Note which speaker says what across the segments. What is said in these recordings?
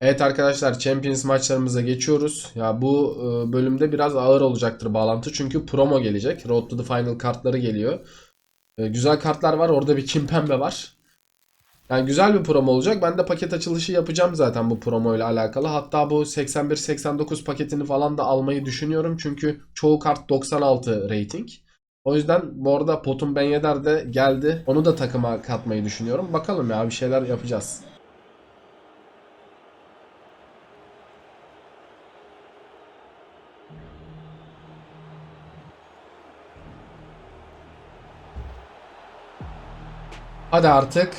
Speaker 1: Evet arkadaşlar Champions maçlarımıza geçiyoruz. Ya bu e, bölümde biraz ağır olacaktır bağlantı çünkü promo gelecek. Road to the Final kartları geliyor. E, güzel kartlar var. Orada bir Kimpembe var. Yani güzel bir promo olacak. Ben de paket açılışı yapacağım zaten bu promo ile alakalı. Hatta bu 81-89 paketini falan da almayı düşünüyorum. Çünkü çoğu kart 96 rating. O yüzden bu arada Potun Ben Yedder de geldi. Onu da takıma katmayı düşünüyorum. Bakalım ya bir şeyler yapacağız. Hadi artık.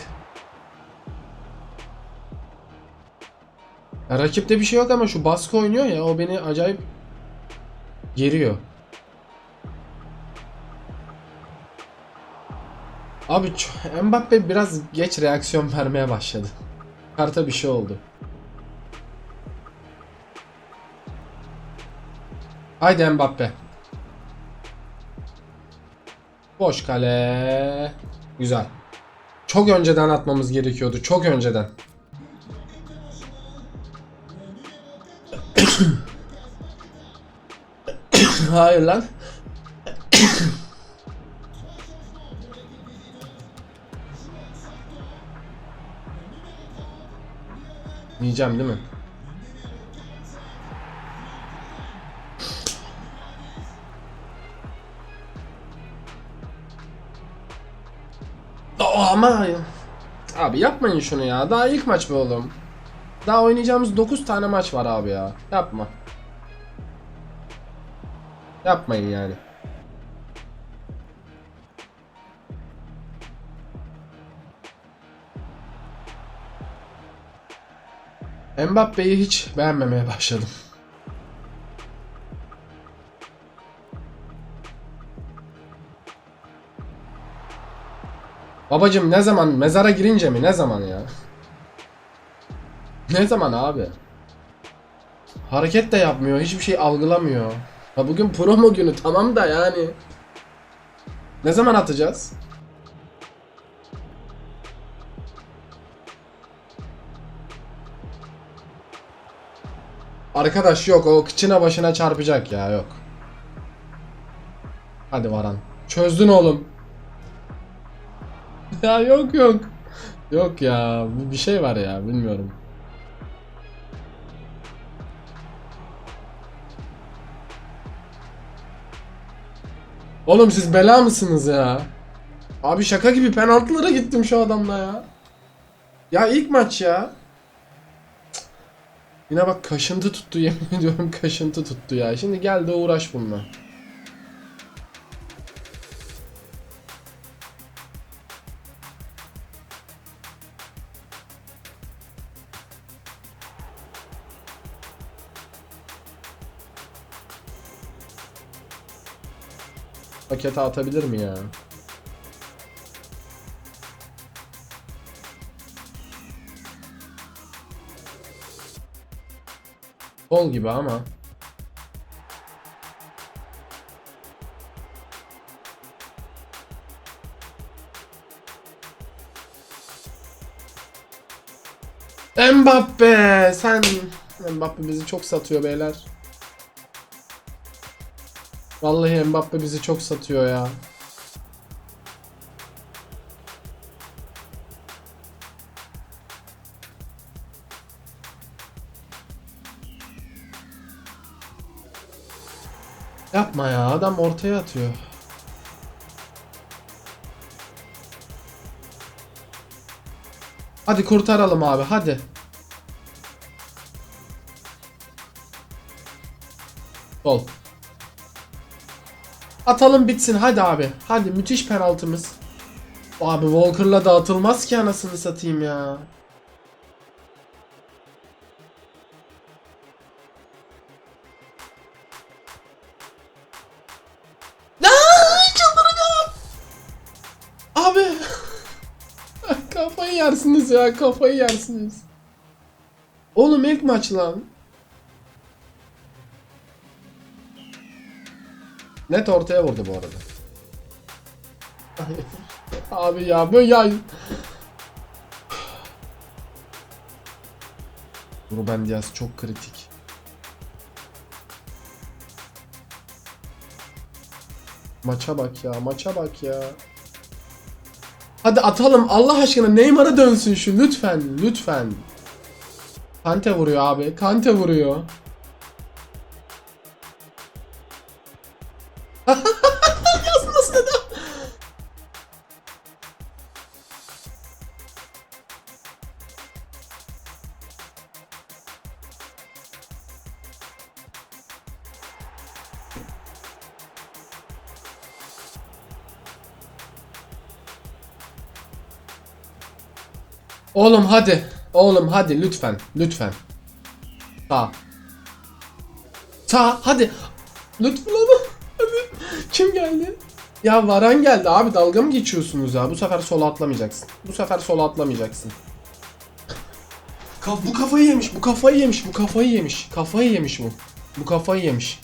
Speaker 1: Ya rakipte bir şey yok ama şu baskı oynuyor ya o beni acayip geriyor. Abi Mbappe biraz geç reaksiyon vermeye başladı. Karta bir şey oldu. Haydi Mbappe. Boş kale. Güzel. Çok önceden atmamız gerekiyordu. Çok önceden. Hayır lan. Yiyeceğim değil mi? Ama abi yapmayın şunu ya. Daha ilk maç be oğlum. Daha oynayacağımız 9 tane maç var abi ya. Yapma. Yapmayın yani. Mbappe'yi hiç beğenmemeye başladım. Babacım ne zaman mezara girince mi ne zaman ya? Ne zaman abi? Hareket de yapmıyor, hiçbir şey algılamıyor. Ha bugün promo günü tamam da yani. Ne zaman atacağız? Arkadaş yok o kıçına başına çarpacak ya yok. Hadi Varan. Çözdün oğlum. Ya yok yok. Yok ya bir şey var ya bilmiyorum. Oğlum siz bela mısınız ya? Abi şaka gibi penaltılara gittim şu adamla ya. Ya ilk maç ya. Yine bak kaşıntı tuttu yemin ediyorum kaşıntı tuttu ya. Şimdi gel de uğraş bununla. Pakete atabilir mi ya? Gol gibi ama. Mbappe sen Mbappe bizi çok satıyor beyler. Vallahi Mbappe bizi çok satıyor ya. Yapma ya adam ortaya atıyor. Hadi kurtaralım abi hadi. Gol. Atalım bitsin hadi abi. Hadi müthiş penaltımız. Abi Walker'la da atılmaz ki anasını satayım ya. Yersiniz ya kafayı yersiniz. Oğlum ilk maç lan. Net ortaya vurdu bu arada. Abi ya böyle ya. Ruben Diaz çok kritik. Maça bak ya, maça bak ya. Hadi atalım Allah aşkına Neymar'a dönsün şu lütfen, lütfen. Kante vuruyor abi, Kante vuruyor. Oğlum hadi. Oğlum hadi lütfen. Lütfen. Sağ. Sağ hadi. Lütfen ama. Hadi. Kim geldi? Ya Varan geldi abi dalga mı geçiyorsunuz ya? Bu sefer sola atlamayacaksın. Bu sefer sola atlamayacaksın. Bu kafayı yemiş, bu kafayı yemiş, bu kafayı yemiş. Kafayı yemiş bu. Bu kafayı yemiş.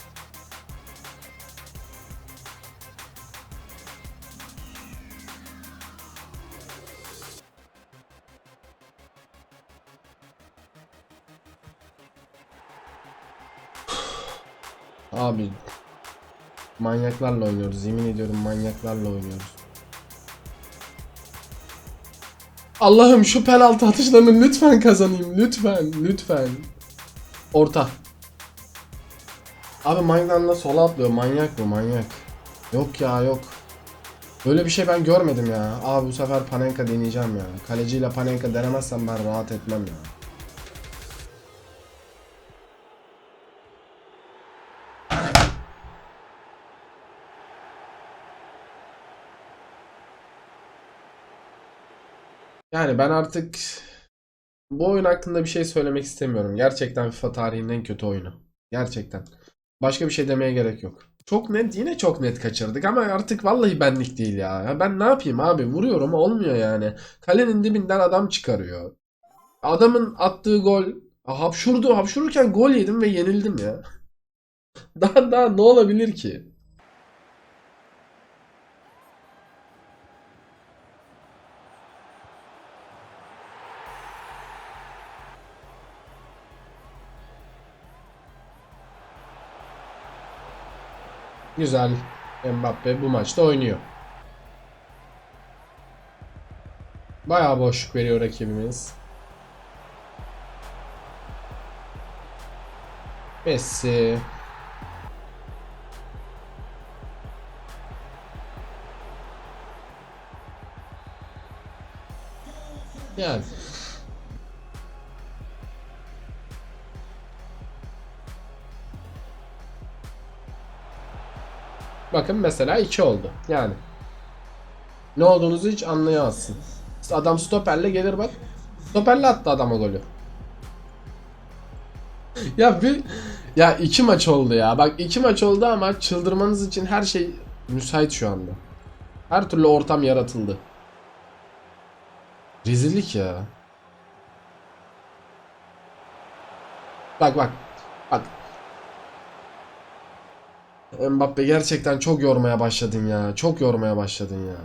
Speaker 1: Abi manyaklarla oynuyoruz. Yemin ediyorum manyaklarla oynuyoruz. Allah'ım şu penaltı atışlarını lütfen kazanayım. Lütfen, lütfen. Orta. Abi manyaklarla sola atlıyor. Manyak bu, manyak. Yok ya, yok. Böyle bir şey ben görmedim ya. Abi bu sefer Panenka deneyeceğim ya. Kaleciyle Panenka denemezsem ben rahat etmem ya. Yani ben artık bu oyun hakkında bir şey söylemek istemiyorum. Gerçekten FIFA tarihinin en kötü oyunu. Gerçekten. Başka bir şey demeye gerek yok. Çok net yine çok net kaçırdık ama artık vallahi benlik değil ya. Ya ben ne yapayım abi vuruyorum olmuyor yani. Kalenin dibinden adam çıkarıyor. Adamın attığı gol hapşurdu hapşururken gol yedim ve yenildim ya. Daha daha ne olabilir ki? Güzel. Mbappe bu maçta oynuyor. Bayağı boşluk veriyor rakibimiz. Messi. Yani. Bakın mesela 2 oldu. Yani. Ne olduğunuzu hiç anlayamazsın. İşte adam stoperle gelir bak. Stoperle attı adama golü. ya bir ya iki maç oldu ya. Bak iki maç oldu ama çıldırmanız için her şey müsait şu anda. Her türlü ortam yaratıldı. Rezillik ya. Bak bak. Bak. Mbappe gerçekten çok yormaya başladın ya. Çok yormaya başladın ya.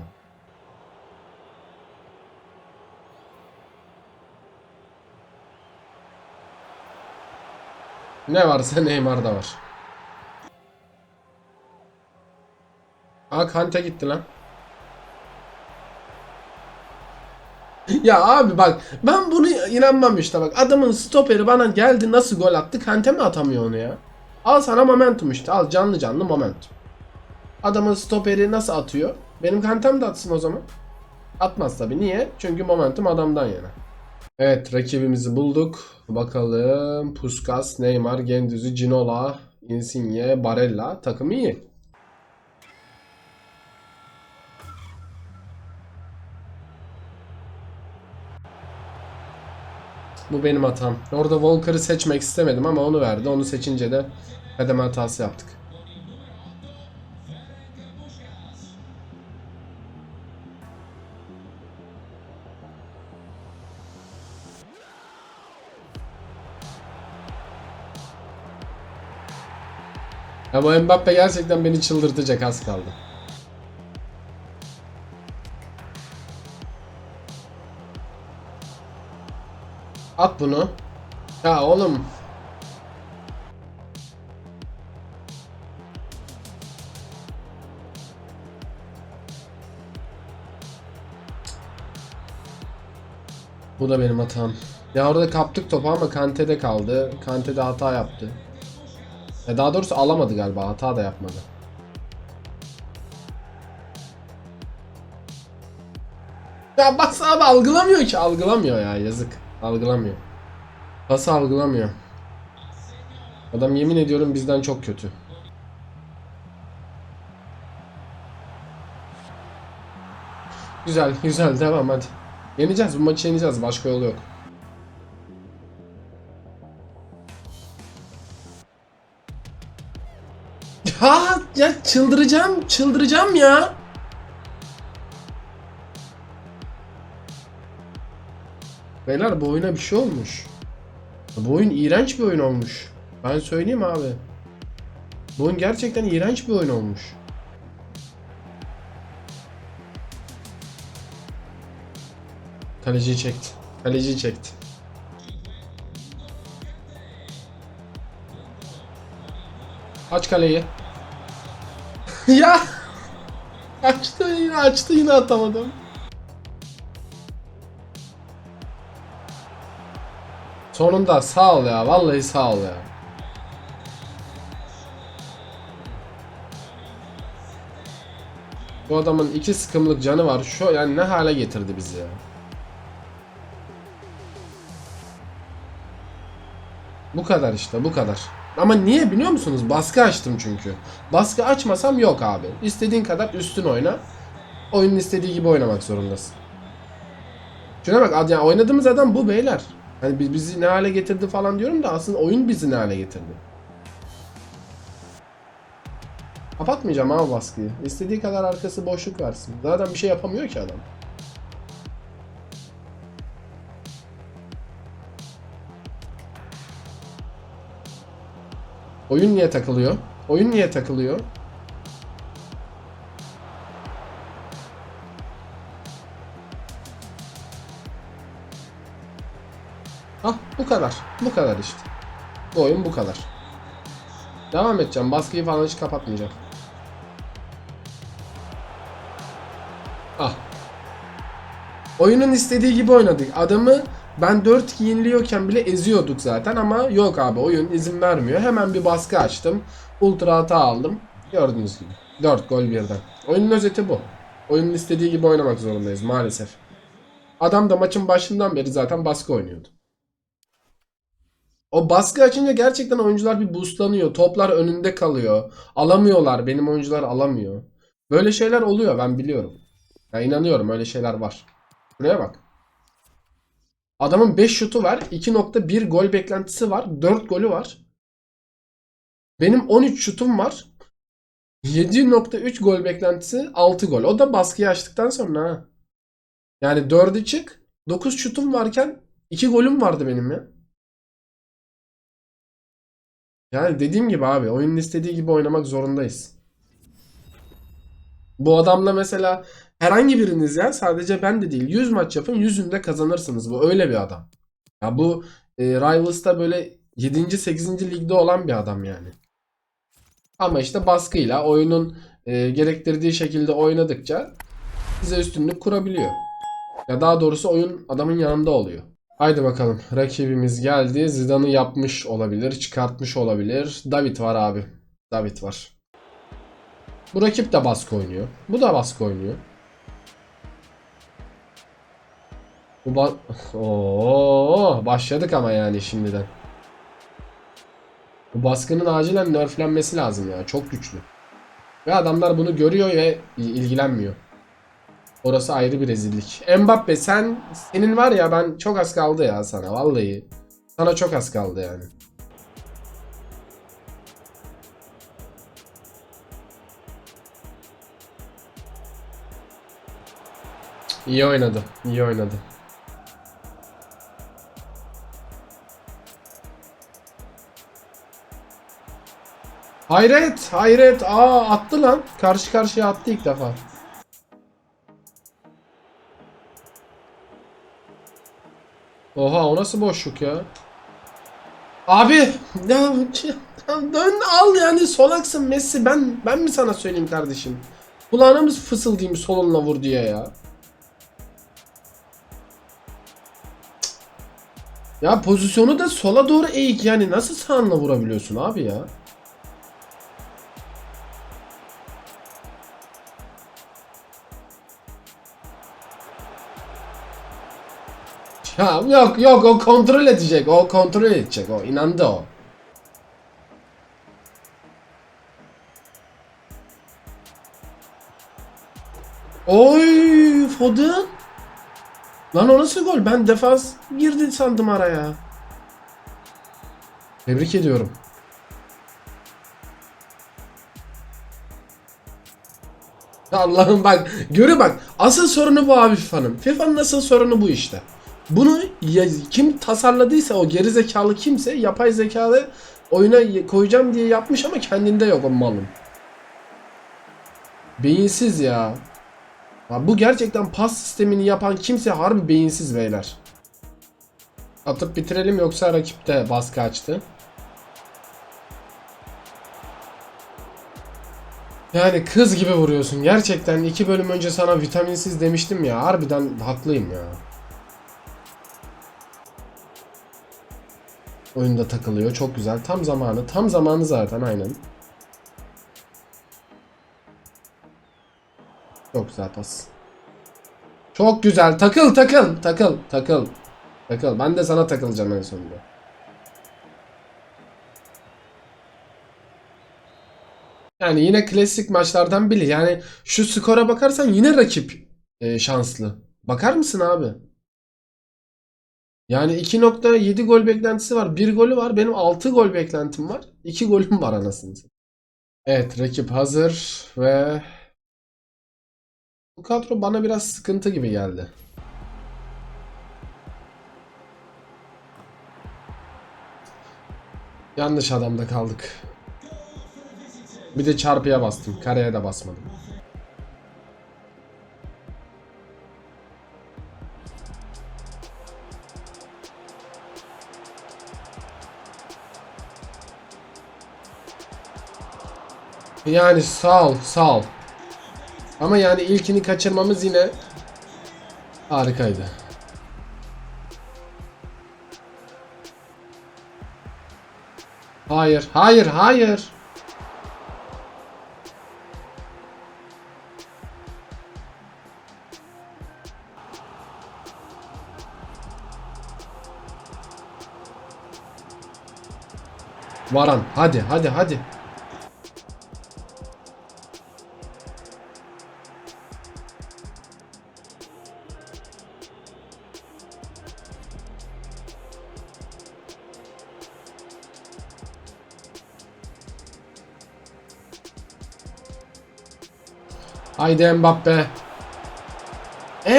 Speaker 1: Ne varsa Neymar'da var. Aa Kante gitti lan. Ya abi bak ben bunu inanmam işte bak adamın stoperi bana geldi nasıl gol attı Kante mi atamıyor onu ya? Al sana momentum işte al canlı canlı momentum. Adamın stoperi nasıl atıyor? Benim Kante'm de atsın o zaman. Atmaz tabi niye? Çünkü momentum adamdan yana. Evet rakibimizi bulduk. Bakalım Puskas, Neymar, Gendüzü, Ginola, Insigne, Barella takım iyi. Bu benim hatam. Orada Walker'ı seçmek istemedim ama onu verdi. Onu seçince de kademe hatası yaptık. Ya bu Mbappe gerçekten beni çıldırtacak az kaldı. At bunu. Ya oğlum. Bu da benim hatam. Ya orada kaptık topu ama Kante'de kaldı. Kante'de hata yaptı. E daha doğrusu alamadı galiba. Hata da yapmadı. Ya bas abi algılamıyor ki. Algılamıyor ya yazık. Algılamıyor. Pası algılamıyor. Adam yemin ediyorum bizden çok kötü. Güzel güzel devam hadi. Yeneceğiz bu maçı yeneceğiz başka yolu yok. Ya, ya çıldıracağım çıldıracağım ya. Beyler bu oyuna bir şey olmuş. Bu oyun iğrenç bir oyun olmuş. Ben söyleyeyim abi. Bu oyun gerçekten iğrenç bir oyun olmuş. Kaleciyi çekti. Kaleciyi çekti. Aç kaleyi. ya! Açtı yine açtı yine atamadım. Sonunda sağ ol ya. Vallahi sağ ol ya. Bu adamın iki sıkımlık canı var. Şu yani ne hale getirdi bizi ya. Bu kadar işte bu kadar. Ama niye biliyor musunuz? Baskı açtım çünkü. Baskı açmasam yok abi. İstediğin kadar üstün oyna. Oyunun istediği gibi oynamak zorundasın. Şuna bak yani oynadığımız adam bu beyler. Hani biz bizi ne hale getirdi falan diyorum da aslında oyun bizi ne hale getirdi. Kapatmayacağım abi baskıyı. İstediği kadar arkası boşluk versin. Zaten bir şey yapamıyor ki adam. Oyun niye takılıyor? Oyun niye takılıyor? Ah bu kadar. Bu kadar işte. Bu oyun bu kadar. Devam edeceğim. Baskıyı falan hiç kapatmayacağım. Ah. Oyunun istediği gibi oynadık. Adamı ben 4 yeniliyorken bile eziyorduk zaten ama yok abi oyun izin vermiyor. Hemen bir baskı açtım. Ultra hata aldım. Gördüğünüz gibi. 4 gol birden. Oyunun özeti bu. Oyunun istediği gibi oynamak zorundayız maalesef. Adam da maçın başından beri zaten baskı oynuyordu. O baskı açınca gerçekten oyuncular bir boostlanıyor. Toplar önünde kalıyor. Alamıyorlar. Benim oyuncular alamıyor. Böyle şeyler oluyor ben biliyorum. Ya inanıyorum öyle şeyler var. Buraya bak. Adamın 5 şutu var. 2.1 gol beklentisi var. 4 golü var. Benim 13 şutum var. 7.3 gol beklentisi 6 gol. O da baskıyı açtıktan sonra ha. Yani 4'ü çık. 9 şutum varken 2 golüm vardı benim ya. Yani dediğim gibi abi oyunun istediği gibi oynamak zorundayız. Bu adamla mesela herhangi biriniz ya sadece ben de değil 100 maç yapın 100'ünde kazanırsınız. Bu öyle bir adam. Ya bu e, Rivals'ta böyle 7. 8. ligde olan bir adam yani. Ama işte baskıyla oyunun e, gerektirdiği şekilde oynadıkça bize üstünlük kurabiliyor. Ya daha doğrusu oyun adamın yanında oluyor. Haydi bakalım. Rakibimiz geldi. Zidane'ı yapmış olabilir. Çıkartmış olabilir. David var abi. David var. Bu rakip de baskı oynuyor. Bu da baskı oynuyor. Bu ba Oo, başladık ama yani şimdiden. Bu baskının acilen nerflenmesi lazım ya. Çok güçlü. Ve adamlar bunu görüyor ve ilgilenmiyor. Orası ayrı bir rezillik. Mbappe sen senin var ya ben çok az kaldı ya sana vallahi. Sana çok az kaldı yani. İyi oynadı. iyi oynadı. Hayret, hayret. Aa attı lan. Karşı karşıya attı ilk defa. Oha o nasıl boşluk ya? Abi ya, dön al yani solaksın Messi ben ben mi sana söyleyeyim kardeşim? Kulağına mı fısıldayayım solunla vur diye ya? Ya pozisyonu da sola doğru eğik yani nasıl sağınla vurabiliyorsun abi ya? Ya yok yok o kontrol edecek. O kontrol edecek. O inandı o. Oy Foden. Lan o nasıl gol? Ben defans girdi sandım araya. Tebrik ediyorum. Allah'ım bak görü bak asıl sorunu bu abi FIFA'nın. FIFA'nın asıl sorunu bu işte. Bunu ya, kim tasarladıysa o geri zekalı kimse yapay zekalı oyuna koyacağım diye yapmış ama kendinde yok o malın. Beyinsiz ya. ya. Bu gerçekten pas sistemini yapan kimse harbi beyinsiz beyler. Atıp bitirelim yoksa rakipte baskı açtı. Yani kız gibi vuruyorsun. Gerçekten iki bölüm önce sana vitaminsiz demiştim ya. Harbiden haklıyım ya. Oyunda takılıyor. Çok güzel. Tam zamanı. Tam zamanı zaten aynen. Çok güzel pas. Çok güzel. Takıl takıl. Takıl. Takıl. Takıl. Ben de sana takılacağım en sonunda. Yani yine klasik maçlardan biri. Yani şu skora bakarsan yine rakip e, şanslı. Bakar mısın abi? Yani 2.7 gol beklentisi var. 1 golü var. Benim 6 gol beklentim var. 2 golüm var anasını. Evet rakip hazır ve bu kadro bana biraz sıkıntı gibi geldi. Yanlış adamda kaldık. Bir de çarpıya bastım. Kareye de basmadım. Yani sağ ol, sağ ol. Ama yani ilkini kaçırmamız yine harikaydı. Hayır, hayır, hayır. Varan, hadi, hadi, hadi. Haydi Mbappe.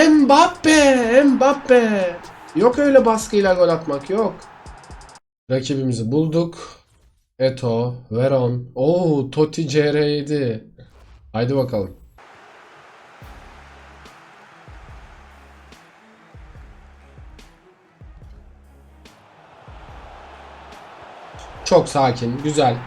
Speaker 1: Mbappe, Mbappe. Yok öyle baskıyla gol atmak yok. Rakibimizi bulduk. Eto, Veron. Oo, Totti CR7. Haydi bakalım. Çok sakin, güzel.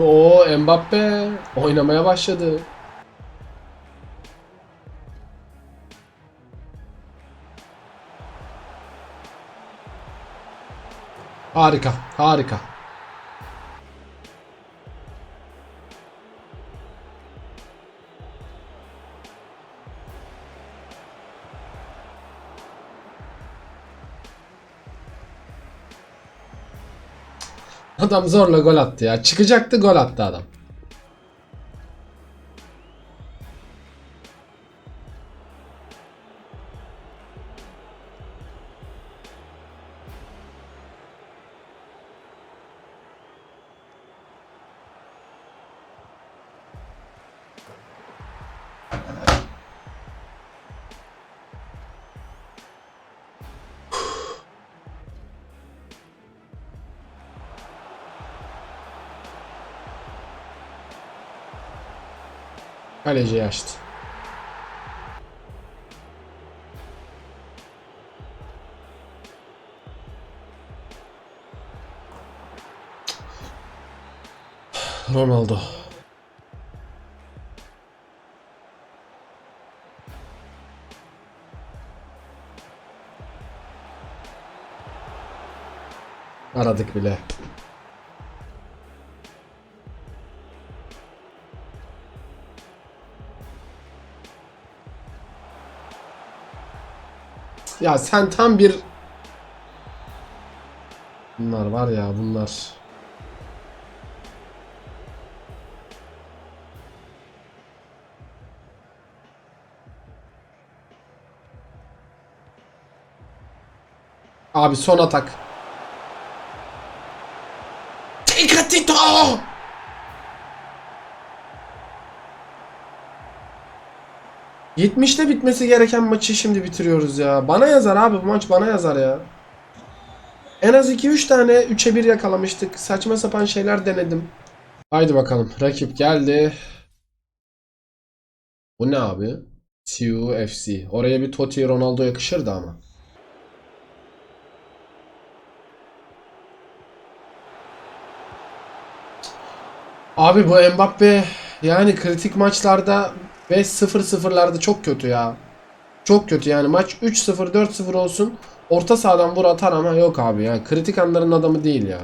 Speaker 1: Oo Mbappe oynamaya başladı. Harika, harika. Adam zorla gol attı ya. Çıkacaktı gol attı adam. Kaleciyi açtı. Ronaldo. Aradık bile. Ya sen tam bir Bunlar var ya bunlar. Abi son atak. ...70'te bitmesi gereken maçı şimdi bitiriyoruz ya. Bana yazar abi bu maç bana yazar ya. En az 2-3 tane 3'e 1 yakalamıştık. Saçma sapan şeyler denedim. Haydi bakalım. Rakip geldi. Bu ne abi? CUFC. Oraya bir Totti Ronaldo yakışırdı ama. Abi bu Mbappe yani kritik maçlarda ve 0-0'larda çok kötü ya. Çok kötü yani maç 3-0 4-0 olsun orta sahadan vur atar ama yok abi yani kritik anların adamı değil ya.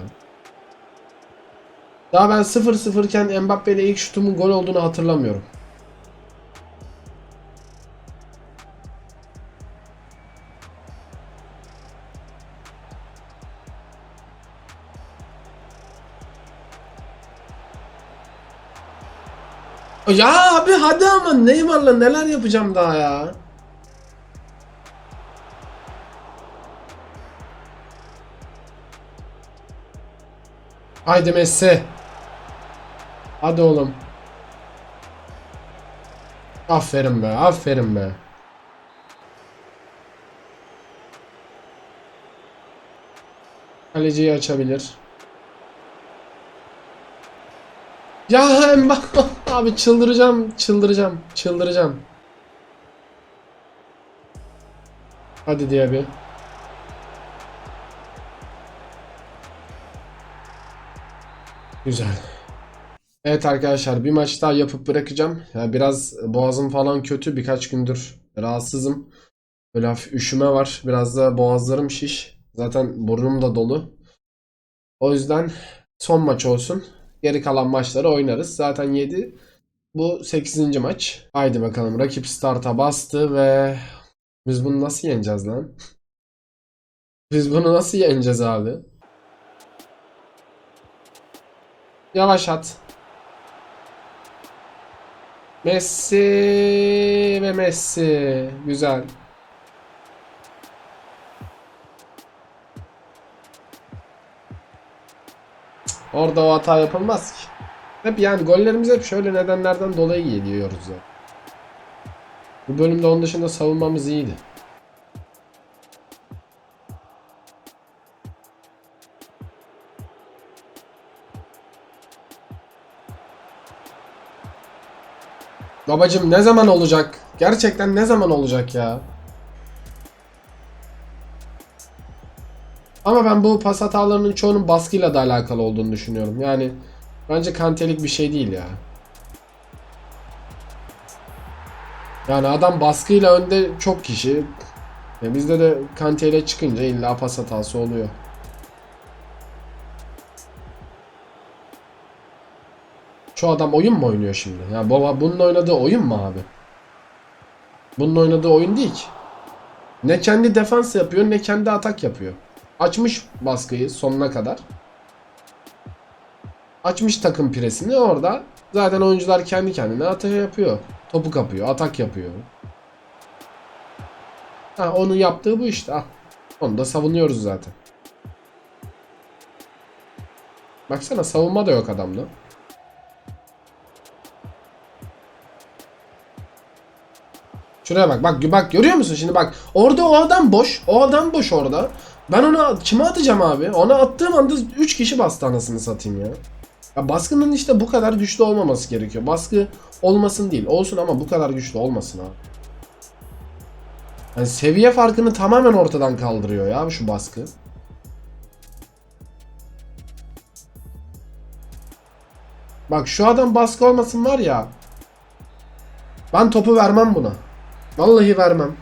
Speaker 1: Daha ben 0-0 iken Mbappe ile ilk şutumun gol olduğunu hatırlamıyorum. Ya abi hadi ama Neymar'la neler yapacağım daha ya. Haydi Messi. Hadi oğlum. Aferin be, aferin be. Kaleciyi açabilir. Ya Mbappe abi çıldıracağım, çıldıracağım, çıldıracağım. Hadi diye bir. Güzel. Evet arkadaşlar bir maç daha yapıp bırakacağım. Ya biraz boğazım falan kötü. Birkaç gündür rahatsızım. Böyle hafif üşüme var. Biraz da boğazlarım şiş. Zaten burnum da dolu. O yüzden son maç olsun. Geri kalan maçları oynarız. Zaten 7. Bu 8. maç. Haydi bakalım. Rakip starta bastı ve biz bunu nasıl yeneceğiz lan? Biz bunu nasıl yeneceğiz abi? Yavaş at. Messi ve Messi. Güzel. Orada o hata yapılmaz ki. Hep yani gollerimiz hep şöyle nedenlerden dolayı geliyoruz ya. Bu bölümde onun dışında savunmamız iyiydi. Babacım ne zaman olacak? Gerçekten ne zaman olacak ya? Ama ben bu pas hatalarının çoğunun baskıyla da alakalı olduğunu düşünüyorum. Yani bence kantelik bir şey değil ya. Yani adam baskıyla önde çok kişi. Ya bizde de kanteyle çıkınca illa pas hatası oluyor. Şu adam oyun mu oynuyor şimdi? Ya baba bunun oynadığı oyun mu abi? Bunun oynadığı oyun değil ki. Ne kendi defans yapıyor ne kendi atak yapıyor. Açmış baskıyı sonuna kadar. Açmış takım presini orada. Zaten oyuncular kendi kendine atak yapıyor. Topu kapıyor, atak yapıyor. Ha, onun yaptığı bu işte. Ah. Onu da savunuyoruz zaten. Baksana savunma da yok adamda. Şuraya bak. Bak bak görüyor musun şimdi bak. Orada o adam boş. O adam boş orada. Ben ona kime atacağım abi? Ona attığım anda 3 kişi bastı anasını satayım ya. Ya baskının işte bu kadar güçlü olmaması gerekiyor. Baskı olmasın değil. Olsun ama bu kadar güçlü olmasın abi. Yani seviye farkını tamamen ortadan kaldırıyor ya şu baskı. Bak şu adam baskı olmasın var ya. Ben topu vermem buna. Vallahi vermem.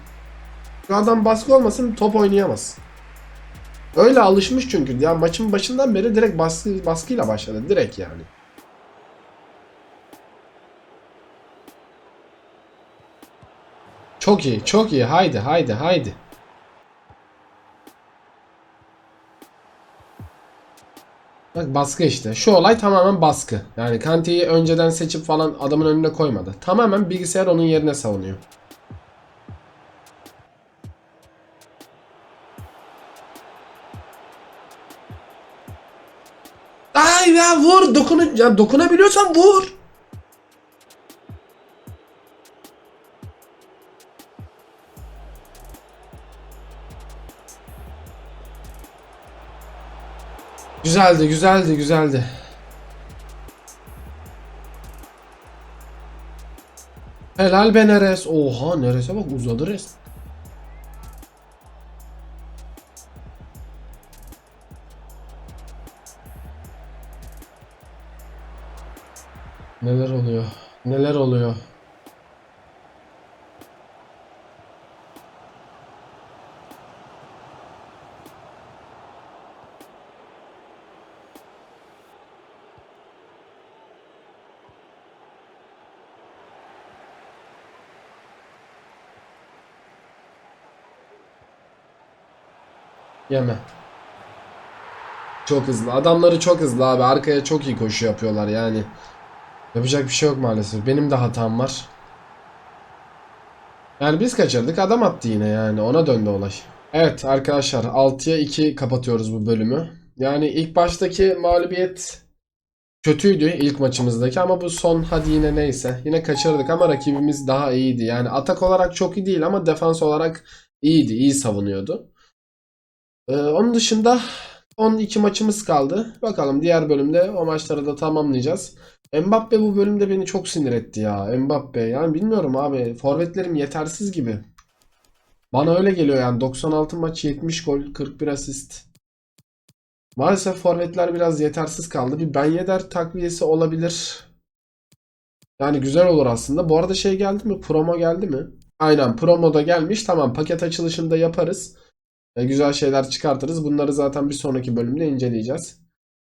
Speaker 1: Şu adam baskı olmasın top oynayamaz. Öyle alışmış çünkü. Ya maçın başından beri direkt baskı baskıyla başladı. Direkt yani. Çok iyi, çok iyi. Haydi, haydi, haydi. Bak baskı işte. Şu olay tamamen baskı. Yani Kante'yi önceden seçip falan adamın önüne koymadı. Tamamen bilgisayar onun yerine savunuyor. Ya vur dokunu ya dokunabiliyorsan vur. Güzeldi, güzeldi, güzeldi. Helal be Neres. Oha Neres'e bak uzadı res. Neler oluyor? Yeme. Çok hızlı. Adamları çok hızlı abi. Arkaya çok iyi koşu yapıyorlar yani. Yapacak bir şey yok maalesef. Benim de hatam var. Yani biz kaçırdık. Adam attı yine yani. Ona döndü olay. Evet arkadaşlar 6'ya 2 kapatıyoruz bu bölümü. Yani ilk baştaki mağlubiyet kötüydü ilk maçımızdaki ama bu son hadi yine neyse. Yine kaçırdık ama rakibimiz daha iyiydi. Yani atak olarak çok iyi değil ama defans olarak iyiydi. iyi savunuyordu. Ee, onun dışında 12 maçımız kaldı. Bakalım diğer bölümde o maçları da tamamlayacağız. Mbappe bu bölümde beni çok sinir etti ya. Mbappe yani bilmiyorum abi. Forvetlerim yetersiz gibi. Bana öyle geliyor yani 96 maç 70 gol 41 asist. Maalesef forvetler biraz yetersiz kaldı. Bir Ben Yedder takviyesi olabilir. Yani güzel olur aslında. Bu arada şey geldi mi? Promo geldi mi? Aynen promo da gelmiş. Tamam paket açılışında yaparız. E, güzel şeyler çıkartırız. Bunları zaten bir sonraki bölümde inceleyeceğiz.